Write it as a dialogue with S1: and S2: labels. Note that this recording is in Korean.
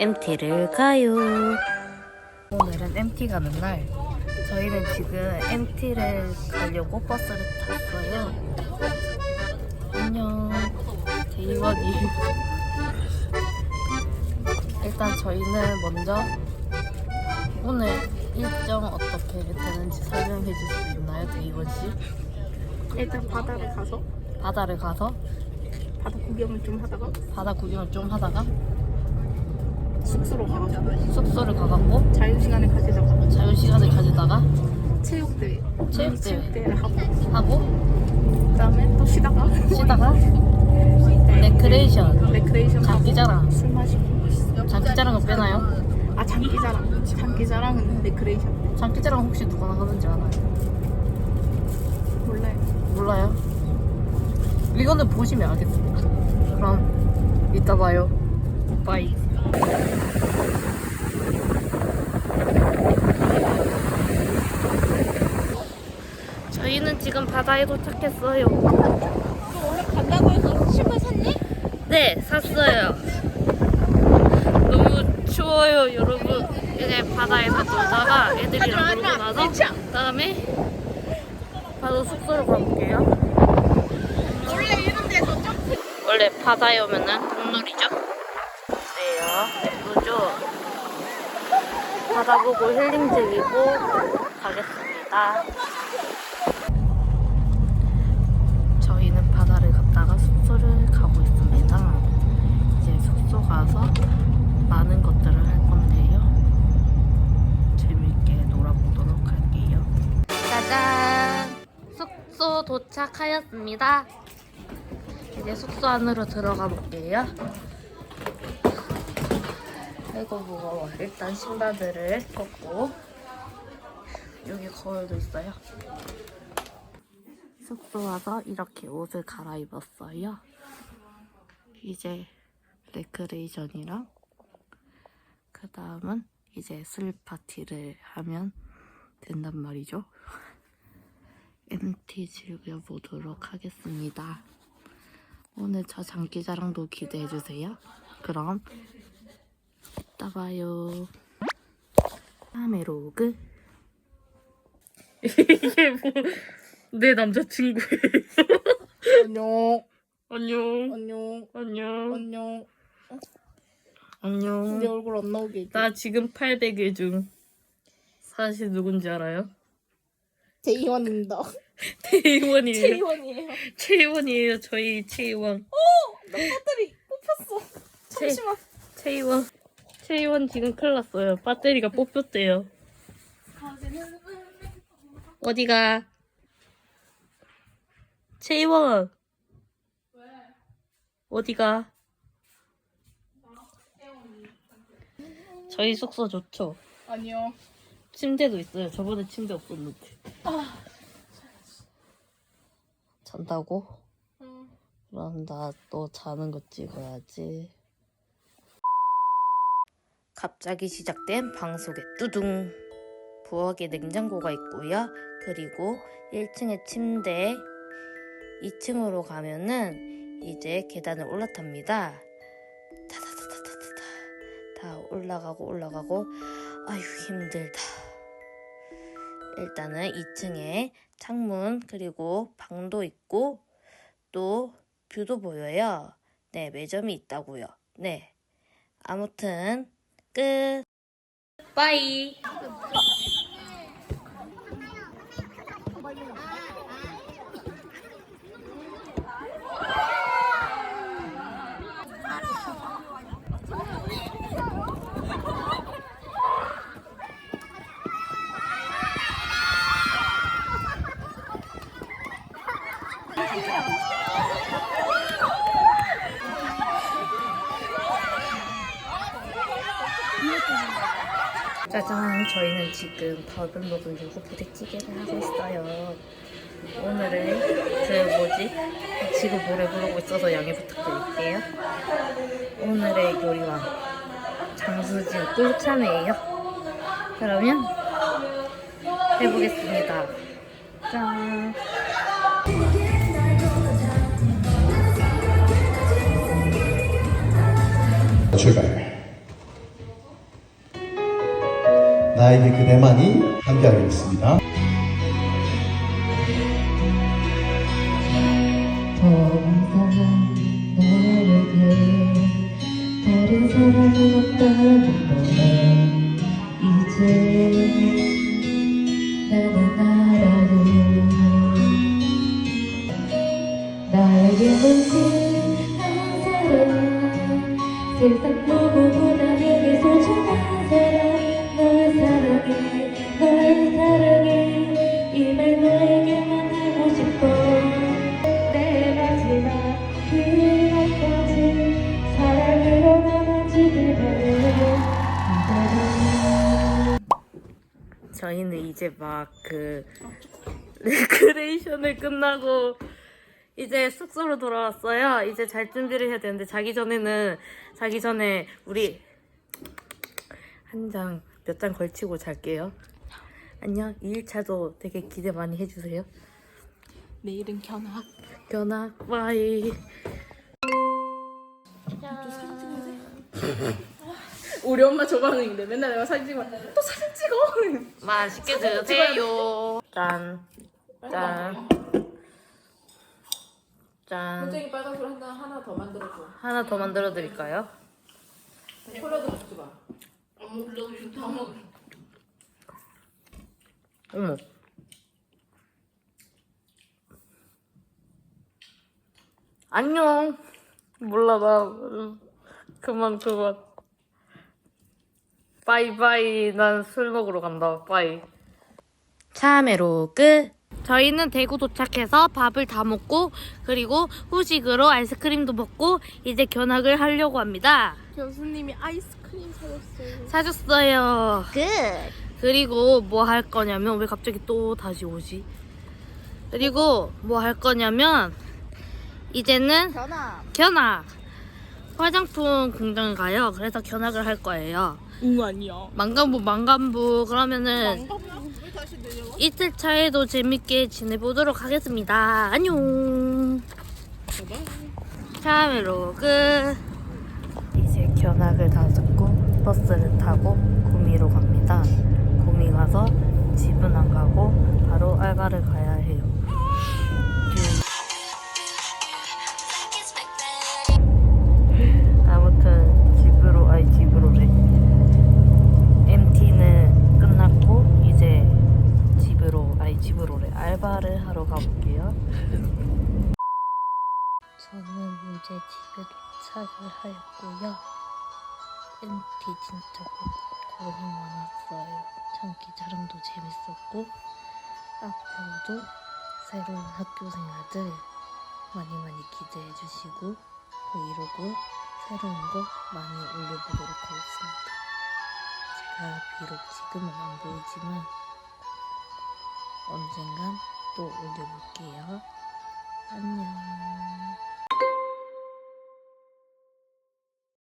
S1: MT를 가요. 오늘은 MT 가는 날. 저희는 지금 MT를 가려고 버스를 탔어요. 안녕. 데이원이. 일단 저희는 먼저 오늘 일정 어떻게 되는지 설명해 줄 수 있나요, 데이원 씨?
S2: 일단 바다를 가서
S1: 바다를 가서
S2: 바다 구경을 좀 하다가
S1: 바다 구경을 좀 하다가
S2: 숙소로 가가지고
S1: 숙소를 가갖고?
S2: 자유 시간을 가지다가
S1: 자유 시간을 가지다가?
S2: 체육대회.
S1: 체육대회.
S2: 체육대회를 하고.
S1: 하고?
S2: 그다음에 또 쉬다가?
S1: 쉬다가? 레크레이션.
S2: 레크레이션 하고
S1: 장기자랑.
S2: 술 마시고.
S1: 장기자랑은 빼나요?
S2: 아 장기자랑. 장기자랑은 레크레이션.
S1: 장기자랑 혹시 누가 나가는지 알아요?
S2: 몰라요.
S1: 몰라요? 이거는 보시면 알겠습니다. 그럼 이따 봐요. 바이 저희는 지금 바다에 도착했어요
S2: 원래 간다고 해서 신발 샀니?
S1: 네, 샀어요. 너무 추워요, 여러분. 이제 바다에서 놀다가 애들이랑 놀고 나서 그다음에 바로 숙소로 가볼게요.
S2: 원래 이런 데서 점프
S1: 원래 바다에 오면은 국룰이죠. 네요, 예쁘죠? 바다 보고 힐링 즐기고 가겠습니다. 저희는 바다를 갔다가 숙소를 가고 있습니다. 이제 숙소 가서 많은 것들을 할 건데요. 재밌게 놀아보도록 할게요. 짜잔! 숙소 도착하였습니다. 이제 숙소 안으로 들어가 볼게요. 아이고 무거워. 일단 신발들을 벗고 여기 거울도 있어요. 숙소 와서 이렇게 옷을 갈아입었어요. 이제 레크레이션이랑 그 다음은 이제 술 파티를 하면 된단 말이죠. MT 즐겨보도록 하겠습니다. 오늘 저 장기자랑도 기대해주세요. 그럼 이따 봐요. 다음에 로그 이게 뭐내 남자친구예요.
S2: 안녕
S1: 안녕.
S2: 안녕
S1: 안녕.
S2: 안녕
S1: 안녕.
S2: 내 얼굴 안 나오게 해줘
S1: 나 지금 800일 중 사실 누군지 알아요?
S2: 제이원입니다
S1: 최이원이에요.
S2: 제이원이에요
S1: 최이원이에요. 저희 최이원.
S2: 나 배터리 뽑혔어 잠시만
S1: 최이원. 최이원 지금 큰일 났어요. 배터리가 뽑혔대요. 어디가? 최이원. 어디가? 저희 숙소 좋죠?
S2: 아니요
S1: 침대도 있어요. 저번에 침대 없었는데. 잔다고?
S2: 응.
S1: 그럼 나 또 자는 거 찍어야지. 갑자기 시작된 방송의 뚜둥. 부엌에 냉장고가 있고요. 그리고 1층에 침대, 2층으로 가면은 이제 계단을 올라탑니다. 타다다다다다. 다 올라가고 올라가고 아유 힘들다. 일단은 2층에 창문 그리고 방도 있고 또 뷰도 보여요. 네, 매점이 있다고요. 네. 아무튼 끝. 빠 짜잔, 저희는 지금 밥을 먹으려고 부대찌개를 하고 있어요. 오늘은 그 뭐지? 지금 노래 부르고 있어서 양해 부탁드릴게요. 오늘의 요리왕 장수진 꿀참이에요. 그러면 해보겠습니다. 짠.
S3: 출발. 나에게 그대만이 함께하겠습니다.
S4: 다른 사랑은 없다는 거네 이제
S1: 저희는 이제 막 그 레크레이션을 끝나고 이제 숙소로 돌아왔어요. 이제 잘 준비를 해야 되는데 자기 전에는 자기 전에 우리 한 장 몇 장 걸치고 잘게요. 안녕. 2일차도 되게 기대 많이 해주세요.
S2: 내일은 견학.
S1: 견아 바이.
S2: 우리 엄마 저 반응인데 맨날 내가 사진 찍으면 또 사진 찍어.
S1: 맛있게 드세요. 짠. 짠. 짠.
S2: 굉장히 빨간불 하나 하나 더 만들어줘.
S1: 하나 더 만들어 드릴까요?
S2: 콜라도 먹지 마. 어머 좋다. 어머.
S1: 어머. 안녕. 몰라 나 음, 그만 그만. 바이바이. 난 술 먹으러 간다. 바이. 참외로 끝. 저희는 대구 도착해서 밥을 다 먹고 그리고 후식으로 아이스크림도 먹고 이제 견학을 하려고 합니다.
S2: 교수님이 아이스크림 사줬어요.
S1: 사줬어요. 그리고 뭐 할 거냐면 왜 갑자기 또 다시 오지? 그리고 뭐 할 거냐면 이제는
S2: 견학.
S1: 견학 화장품 공장 가요. 그래서 견학을 할 거예요.
S2: 응 아니야.
S1: 망간부 망간부 그러면은? 이틀 차에도 재밌게 지내보도록 하겠습니다. 안녕. 참외로 끝. 이제 견학을 다 듣고 버스를 타고 구미로 갑니다. 구미 가서 집은 안 가고 바로 알바를 가야 해요. 도착을 하였고요. MT 진짜 고- 고생 많았어요. 장기 자랑도 재밌었고 앞으로도 새로운 학교 생활들 많이 많이 기대해 주시고 브이로그 새로운 거 많이 올려보도록 하겠습니다. 제가 비록 지금은 안 보이지만 언젠간 또 올려볼게요. 안녕.